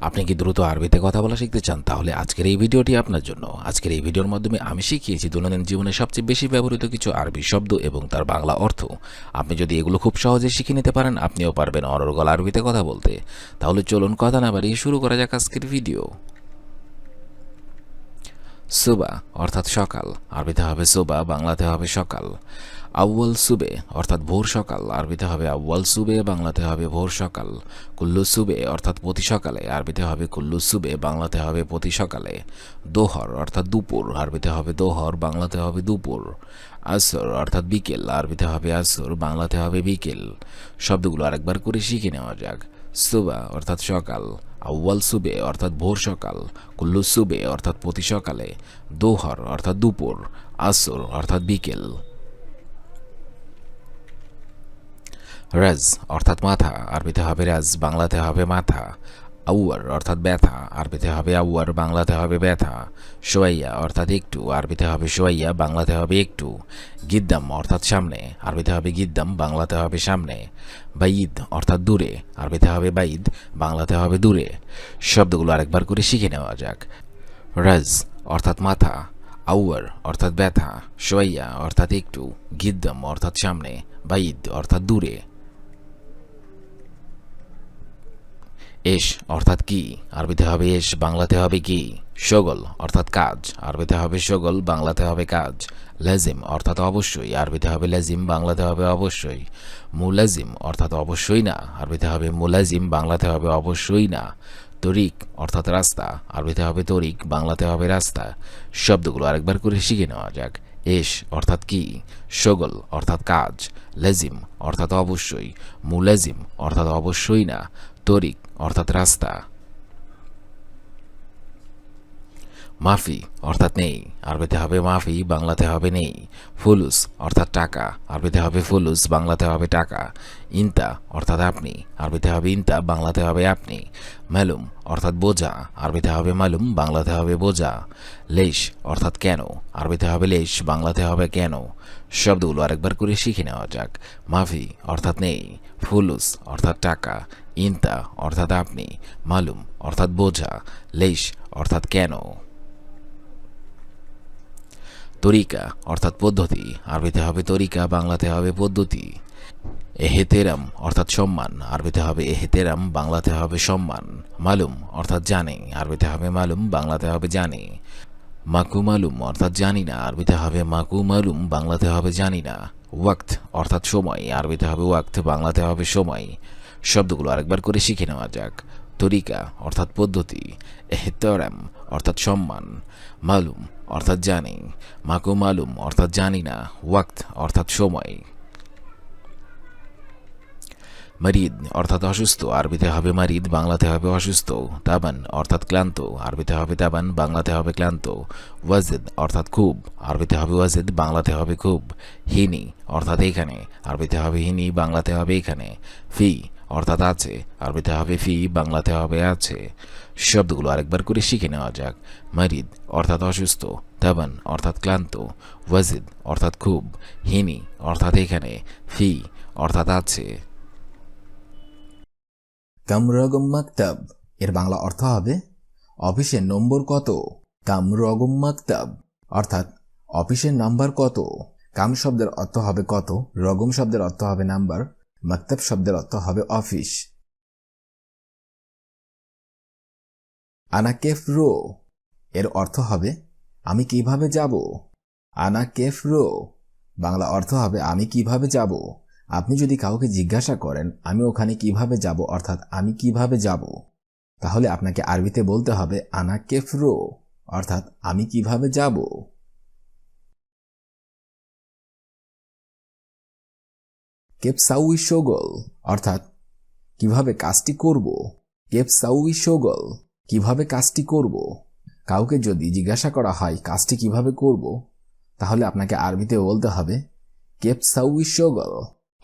আপনি কি দ্রুত আরবিতে কথা বলা শিখতে চান? তাহলে আজকের এই ভিডিওটি আপনার জন্য। আজকের এই ভিডিওর মাধ্যমে আমি শিখিয়েছি দৈনন্দিন জীবনে সবচেয়ে বেশি ব্যবহৃত কিছু আরবি শব্দ এবং তার বাংলা অর্থ। আপনি যদি এগুলো খুব সহজে শিখে নিতে পারেন, আপনিও পারবেন অনর্গল আরবিতে কথা বলতে। তাহলে চলুন কথা না বাড়িয়ে শুরু করা যাক আজকের ভিডিও। সুবা অর্থাৎ সকাল, আরবিতে হবে সুবা, বাংলাতে হবে সকাল। আউয়াল সুবে অর্থাৎ ভোর সকাল, আরবিতে হবে আউয়াল সুবে, বাংলাতে হবে ভোর সকাল। কুল্লু সুবে অর্থাৎ প্রতি সকালে, আরবিতে হবে কুল্লু সুবে, বাংলাতে হবে প্রতি সকালে। দোহর অর্থাৎ দুপুর, আরবিতে হবে দোহর, বাংলাতে হবে দুপুর। আসর অর্থাৎ বিকেল, আরবিতে হবে আসর, বাংলাতে হবে বিকেল। শব্দগুলো আরেকবার করে শিখে নেওয়া যাক। সুবা অর্থাৎ সকাল। আউয়াল সুবে, অর্থাৎ ভোর সকাল, কুল্লু সুবে, অর্থাৎ প্রতি সকালে, দোহর, অর্থাৎ দুপুর, আসর, অর্থাৎ বিকেল। রাজ, অর্থাৎ মাথা, আরবিতে হবে রাজ, বাংলাতে হবে মাথা। আউয়ার, অর্থাৎ ব্যথা, আরবিতে হবে আউয়ার, বাংলাতে হবে ব্যথা সোয়াইয়া অর্থাৎ একটু, আরবিতে হবে সোয়াইয়া বাংলাতে হবে একটু, গিদ্দাম, অর্থাৎ সামনে, আরবিতে হবে গিদ্দাম, বাংলাতে হবে সামনে, বাইদ, অর্থাৎ দূরে, আরবিতে হবে বাইদ, বাংলাতে হবে দূরে, শব্দগুলো আরেকবার করে শিখে নেওয়া যাক, রাজ, অর্থাৎ মাথা, আউয়ার, অর্থাৎ ব্যথা সোয়াইয়া অর্থাৎ একটু, গিদ্দাম, অর্থাৎ সামনে, বাইদ, অর্থাৎ দূরে এস অর্থাৎ কি? আরবিতে হবে এস, বাংলাতে হবে কি? সগল অর্থাৎ কাজ। আরবিতে হবে সগল, বাংলাতে হবে কাজ। লেজিম অর্থাৎ অবশ্যই। আরবিতে হবে লেজিম, বাংলাতে হবে অবশ্যই। মুলাজিম অর্থাৎ অবশ্যই না। আরবিতে হবে মুলাজিম, বাংলাতে হবে অবশ্যই না। তরিক অর্থাৎ রাস্তা। আরবিতে হবে তরিক, বাংলাতে হবে রাস্তা। শব্দগুলো আরেকবার করে শিখে নেওয়া যাক। এস অর্থাৎ কি? সগল অর্থাৎ কাজ। লেজিম অর্থাৎ অবশ্যই। মুলাজিম অর্থাৎ অবশ্যই না। তরিক অর্থাৎ রাস্তা। মাফি অর্থাৎ নেই, আরবিতে হবে মাফি, বাংলাতে হবে নেই। ফুলুস অর্থাৎ টাকা, আরবিতে হবে ফুলুস, বাংলাতে হবে টাকা। ইনতা অর্থাৎ আপনি, আরবিতে হবে ইনতা, বাংলাতে হবে আপনি। মালুম অর্থাৎ বোঝা, আরবিতে হবে মালুম, বাংলাতে হবে বোঝা। লেশ অর্থাৎ কেন, আরবিতে হবে লেশ বাংলাতে হবে কেন। শব্দগুলো আরেকবার করে শিখে নেওয়া যাক। মাফি অর্থাৎ নেই, ফুলুস অর্থাৎ টাকা। ইনতা, অর্থাৎ আপনি, মালুম, অর্থাৎ বোঝা লেশ অর্থাৎ কেন? তরিকা, অর্থাৎ পদ্ধতি, আরবিতে হবে তরিকা, বাংলাতে হবে পদ্ধতি। এহেতেরাম, অর্থাৎ সম্মান, আরবিতে হবে এহেতেরাম, বাংলাতে হবে সম্মান। মালুম, অর্থাৎ জানে, আরবিতে হবে মালুম, বাংলাতে হবে জানে। মাকু মালুম, অর্থাৎ জানি না, আরবিতে হবে মাকু মালুম, বাংলাতে হবে জানি না। ওয়াক্ত, অর্থাৎ সময়, আরবিতে হবে ওয়াক্ত, বাংলাতে হবে সময়। শব্দগুলো আরেকবার করে শিখে নেওয়া যাক। তরিকা, অর্থাৎ পদ্ধতি। এহতরাম, অর্থাৎ সম্মান। মালুম, অর্থাৎ জানি। মাকু মালুম, অর্থাৎ জানি না। ওয়াক্ত, অর্থাৎ সময়। মারিদ, অর্থাৎ অসুস্থ। আরবিতে হবে মারিদ, বাংলাতে হবে অসুস্থ। তাবান, অর্থাৎ ক্লান্ত। আরবিতে হবে তাবান, বাংলাতে হবে ক্লান্ত। ওয়াজেদ, অর্থাৎ খুব। আরবিতে হবে ওয়াজেদ, বাংলাতে হবে খুব। হিনি, অর্থাৎ এখানে। আরবিতে হবে হিনি, বাংলাতে হবে এখানে। ফি অর্থাৎ আছে। আরবিতে হবে ফি, বাংলাতে হবে আছে। শব্দগুলো আরেকবার করে শিখে নেওয়া যাক। মারিদ, অর্থাৎ অসুস্থ। তাবান, অর্থাৎ ক্লান্ত। ওয়াজিদ, অর্থাৎ খুব। হিনি, অর্থাৎ এখানে। ফি, অর্থাৎ আছে। কামরগম মাকতাব। এর বাংলা অর্থ হবে, অফিসের নম্বর কত? কামরগম মাকতাব। অর্থাৎ, অফিসের নাম্বার কত? কাম শব্দের অর্থ হবে কত? রগম শব্দের অর্থ হবে নাম্বার। মাকতাব শব্দের অর্থ হবে অফিস আনা কেফ রো এর অর্থ হবে আমি কীভাবে যাব আনা কেফ রো বাংলা অর্থ হবে আমি কীভাবে যাব আপনি যদি কাউকে জিজ্ঞাসা করেন আমি ওখানে কীভাবে যাব অর্থাৎ আমি কীভাবে যাব তাহলে আপনাকে আরবিতে বলতে হবে আনা কেফরো অর্থাৎ আমি কীভাবে যাব কেপসাউই শোগল অর্থাৎ কীভাবে কাজটি করব? কেপসাউই শোগল কীভাবে কাজটি করব? কাউকে যদি জিজ্ঞাসা করা হয়, কাজটি কীভাবে করব? তাহলে আপনাকে আরবিতে বলতে হবে কেপসাউই শোগল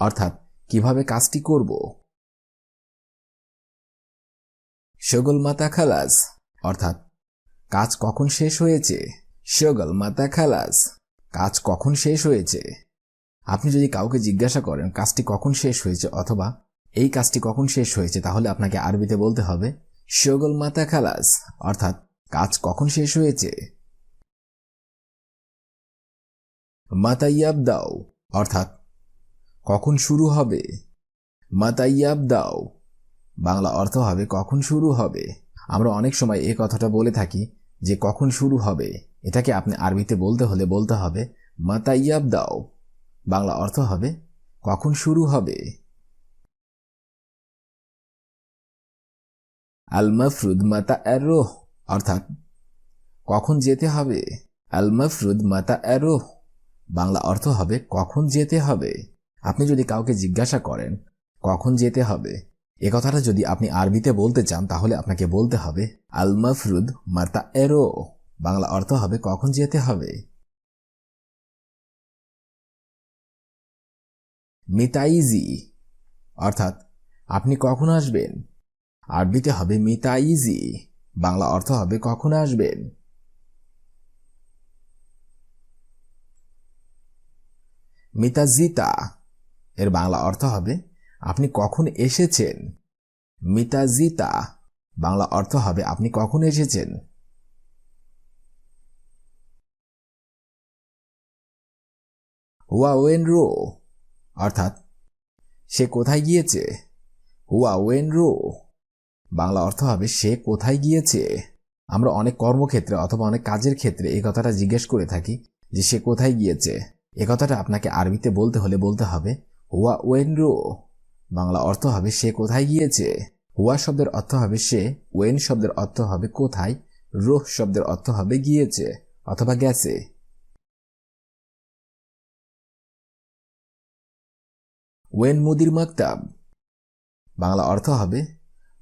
অর্থাৎ কীভাবে কাজটি করব? শগল মাতা খালাস অর্থাৎ কাজ কখন শেষ হয়েছে? শগল মাতা খালাস কাজ কখন শেষ হয়েছে? আপনি যদি কাউকে জিজ্ঞাসা করেন, কাজটি কখন শেষ হয়েছে? অথবা, এই কাজটি কখন শেষ হয়েছে? তাহলে আপনাকে আরবিতে বলতে হবে, শগল মাতা খালাস অর্থাৎ, কাজ কখন শেষ হয়েছে? মাতাইয়াব দাও, অর্থাৎ, কখন শুরু হবে? মাতাইয়াব দাও, বাংলা অর্থ হবে, কখন শুরু হবে? আমরা অনেক সময় এ কথাটা বলে থাকি, যে, কখন শুরু হবে? এটাকে আপনি আরবিতে বলতে হলে বলতে হবে, মাতাইয়াব দাও বাংলা অর্থ হবে, কখন শুরু হবে? আল মফরুদ মাতা এরোহ অর্থাৎ কখন যেতে হবে? আল মফরুদ মাতা এরোহ বাংলা অর্থ হবে কখন যেতে হবে? আপনি যদি কাউকে জিজ্ঞাসা করেন, কখন যেতে হবে? এ কথাটা যদি আপনি আরবিতে বলতে চান, তাহলে আপনাকে বলতে হবে আল মফরুদ মাতা এরো বাংলা অর্থ হবে কখন যেতে হবে? মিতাইজি। অর্থাৎ, আপনি কখন আসবেন? আরবিতে হবে মিতাইজি, বাংলা অর্থ হবে কখন আসবেন? মিতাজিতা, এর বাংলা অর্থ হবে, আপনি কখন এসেছেন? মিতাজিতা, বাংলা অর্থ হবে, আপনি কখন এসেছেন? ওয়া ওয়েন রো অর্থাৎ, সে কোথায় গিয়েছে? হুয়া ওয়েন রো বাংলা অর্থ হবে, সে কোথায় গিয়েছে? আমরা অনেক কর্মক্ষেত্রে অথবা অনেক কাজের ক্ষেত্রে এই কথাটা জিজ্ঞেস করে থাকি যে সে কোথায় গিয়েছে। এ কথাটা আপনাকে আরবিতে বলতে হলে বলতে হবে, হুয়া ওয়েন রো বাংলা অর্থ হবে, সে কোথায় গিয়েছে? হুয়া শব্দের অর্থ হবে, সে। ওয়েন শব্দের অর্থ হবে, কোথায়? রোহ শব্দের অর্থ হবে, গিয়েছে অথবা গেছে। ওয়েন মুদির মাকতাব। বাংলা অর্থ হবে,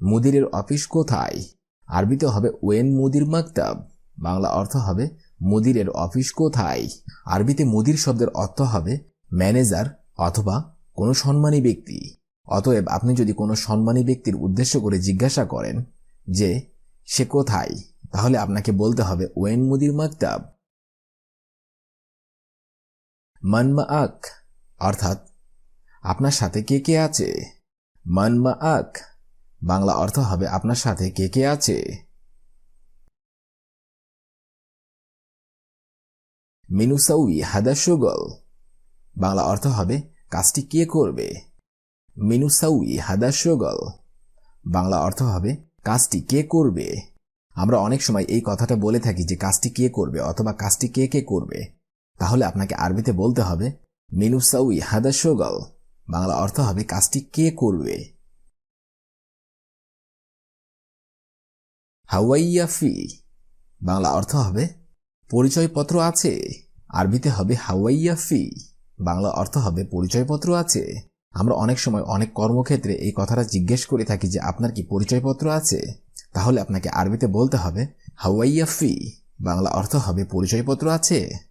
মুদিরের অফিস কোথায়? আরবিতে হবে ওয়েন মুদির মাকতাব। বাংলা অর্থ হবে, মুদিরের অফিস কোথায়? আরবিতে মুদির শব্দের অর্থ হবে, ম্যানেজার অথবা কোনো সম্মানী ব্যক্তি। অতএব আপনি যদি কোনো সম্মানী ব্যক্তির উদ্দেশ্য করে জিজ্ঞাসা করেন যে, সে কোথায়? তাহলে আপনাকে বলতে হবে ওয়েন মুদির মাকতাব। মানমা আক, অর্থাৎ আপনার সাথে কে কে আছে? মানমা আক। বাংলা অর্থ হবে আপনার সাথে কে কে আছে? মিনুসাউই হাদা সুগল। বাংলা অর্থ হবে কাজটি কে করবে? মিনুসাউই হাদা সুগল। বাংলা অর্থ হবে কাজটি কে করবে? আমরা অনেক সময় এই কথাটা বলে থাকি যে কাজটি কে করবে অথবা কাজটি কে কে করবে। তাহলে আপনাকে আরবিতে বলতে হবে মিনুসাউই হাদা সুগল। বাংলা অর্থ হবে কাজটি কে করবে? হাওয়াইয়া ফি। বাংলা অর্থ হবে পরিচয়পত্র আছে। আরবিতে হবে হাওয়াইয়া ফি। বাংলা অর্থ হবে পরিচয়পত্র আছে। আমরা অনেক সময় অনেক কর্মক্ষেত্রে এই কথাটা জিজ্ঞেস করে থাকি যে আপনার কি পরিচয়পত্র আছে? তাহলে আপনাকে আরবিতে বলতে হবে হাওয়াইয়া ফি। বাংলা অর্থ হবে পরিচয়পত্র আছে।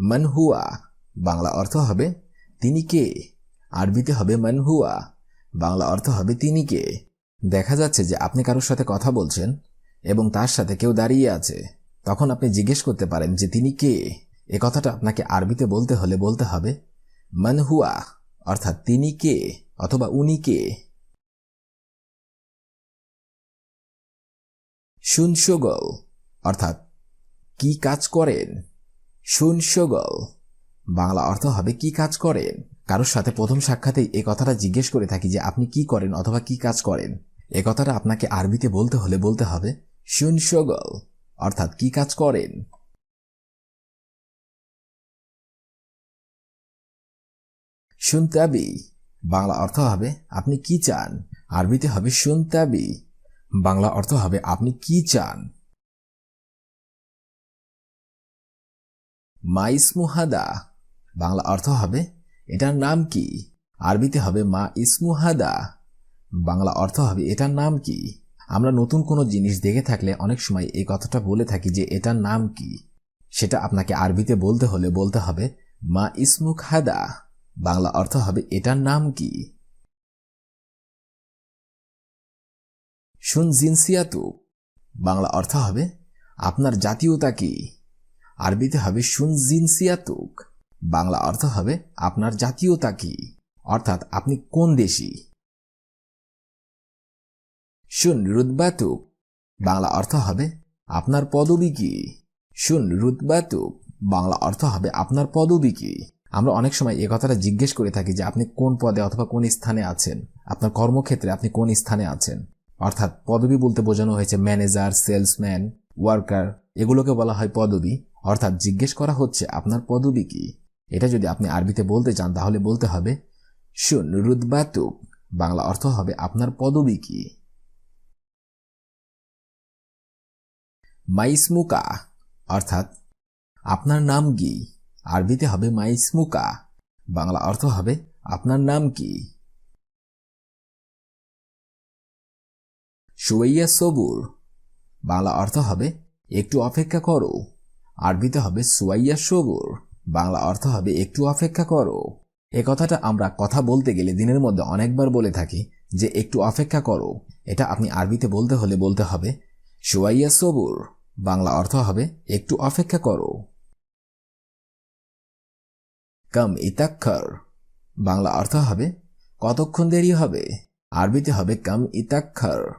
মানহুয়া, বাংলা অর্থ হবে তিনি কে? আরবিতে হবে মানহুয়া, বাংলা অর্থ হবে তিনি কে? দেখা যাচ্ছে যে আপনি কারোর সাথে কথা বলছেন এবং তার সাথে কেউ দাঁড়িয়ে আছে। তখন আপনি জিজ্ঞেস করতে পারেন যে তিনি কে? এ কথাটা আপনাকে আরবিতে বলতে হলে বলতে হবে, মানহুয়া, অর্থাৎ তিনি কে অথবা উনি কে? শুনশগল অর্থাৎ কি কাজ করেন? শুনশগল বাংলা অর্থ হবে কি কাজ করেন কারোর সাথে প্রথম সাক্ষাতেই এই কথাটা জিজ্ঞেস করে থাকি যে আপনি কি করেন অথবা কি কাজ করেন। এ কথাটা আপনাকে আরবিতে বলতে হলে বলতে হবে শুনশগল অর্থাৎ কি কাজ করেন? শুনতাবি বাংলা অর্থ হবে আপনি কি চান? আরবিতে হবে শুনতাবি বাংলা অর্থ হবে আপনি কি চান? মা ইসমুহাদা বাংলা অর্থ হবে, এটার নাম কি? আরবিতে হবে মা ইসমুহাদা বাংলা অর্থ হবে এটার নাম কি? আমরা নতুন কোনো জিনিস দেখে থাকলে অনেক সময় এই কথাটা বলে থাকি যে এটার নাম কি। সেটা আপনাকে আরবিতে বলতে হলে বলতে হবে মা ইসমুখ হাদা বাংলা অর্থ হবে এটার নাম কি? শুন জিনসিয়াতু বাংলা অর্থ হবে আপনার জাতীয়তা কি? আরবিতে হবে শুন জিনসিয়াতুক বাংলা অর্থ হবে আপনার জাতীয়তা কি? অর্থাৎ আপনি কোন দেশি? শুন রুদবাতুক বাংলা অর্থ হবে আপনার পদবী কি? শুন রুদবাতুক বাংলা অর্থ হবে আপনার পদবী কি? আমরা অনেক সময় এ কথাটা জিজ্ঞেস করে থাকি যে আপনি কোন পদে অথবা কোন স্থানে আছেন? আপনার কর্মক্ষেত্রে আপনি কোন স্থানে আছেন? অর্থাৎ পদবি বলতে বোঝানো হয়েছে ম্যানেজার সেলসম্যান ওয়ার্কার এগুলোকে বলা হয় পদবি। অর্থাৎ জিজ্ঞেস করা হচ্ছে, আপনার পদবি কি? এটা যদি আপনি আরবিতে বলতে চান, তাহলে বলতে হবে, শুন রুদবাতুক বাংলা অর্থ হবে, আপনার পদবি কি? মাইসমুকা, অর্থাৎ, আপনার নাম কি? আরবিতে হবে, মাইসমুকা। বাংলা অর্থ হবে, আপনার নাম কি? সুইয়া সবুর, বাংলা অর্থ হবে, একটু অপেক্ষা করো। আরবিতে হবে সুয়াইয়া সবুর বাংলা অর্থ হবে একটু অপেক্ষা করো। এ কথাটা আমরা কথা বলতে গেলে দিনের মধ্যে অনেকবার বলে থাকি যে একটু অপেক্ষা করো। এটা আপনি আরবিতে বলতে হলে বলতে হবে সুয়াইয়া সবুর বাংলা অর্থ হবে একটু অপেক্ষা করো। কাম ইতাক্ষর, বাংলা অর্থ হবে কতক্ষণ দেরি হবে। আরবিতে হবে কাম ইতাক্ষর,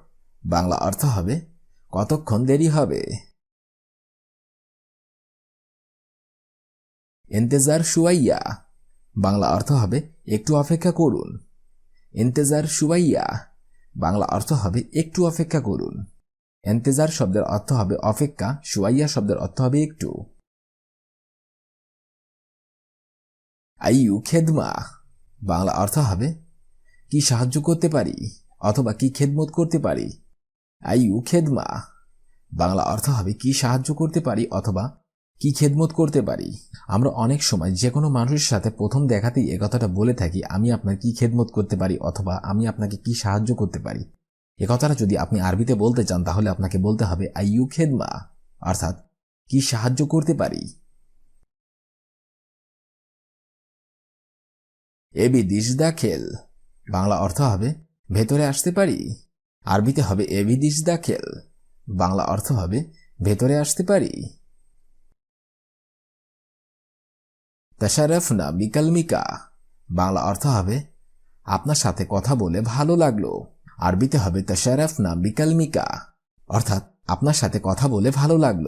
বাংলা অর্থ হবে কতক্ষণ দেরি হবে। ইন্তেজার সুয়াইয়া। বাংলা অর্থ হবে একটু অপেক্ষা করুন। ইন্তেজার সুয়াইয়া। বাংলা অর্থ হবে একটু অপেক্ষা করুন। এন্তেজার শব্দের অর্থ হবে অপেক্ষা, সুয়াইয়া শব্দের অর্থ হবে একটু। আইয়ু খেদমা। বাংলা অর্থ হবে কি সাহায্য করতে পারি অথবা কি খেদমত করতে পারি। আইয়ু খেদমা। বাংলা অর্থ হবে কি সাহায্য করতে পারি অথবা কি খেদমত করতে পারি? আমরা অনেক সময় যে কোনো মানুষের সাথে প্রথম দেখাতেই এ কথাটা বলে থাকি, আমি আপনার কি খেদমত করতে পারি অথবা আমি আপনাকে কি সাহায্য করতে পারি? এ কথাটা যদি আপনি আরবিতে বলতে চান, তাহলে আপনাকে বলতে হবে আইয়ু খেদমা? অর্থাৎ, কি সাহায্য করতে পারি? এবি দিশ দাখেল বাংলা অর্থ হবে, ভেতরে আসতে পারি? আরবিতে হবে এবি দিশ দাখেল বাংলা অর্থ হবে, ভেতরে আসতে পারি। তাশারফনা বিকালমিকা বাংলা অর্থ হবে, আপনার সাথে কথা বলে ভালো লাগল। আরবিতে হবে তাশারফনা বিকালমিকা অর্থাৎ, আপনার সাথে কথা বলে ভালো লাগল।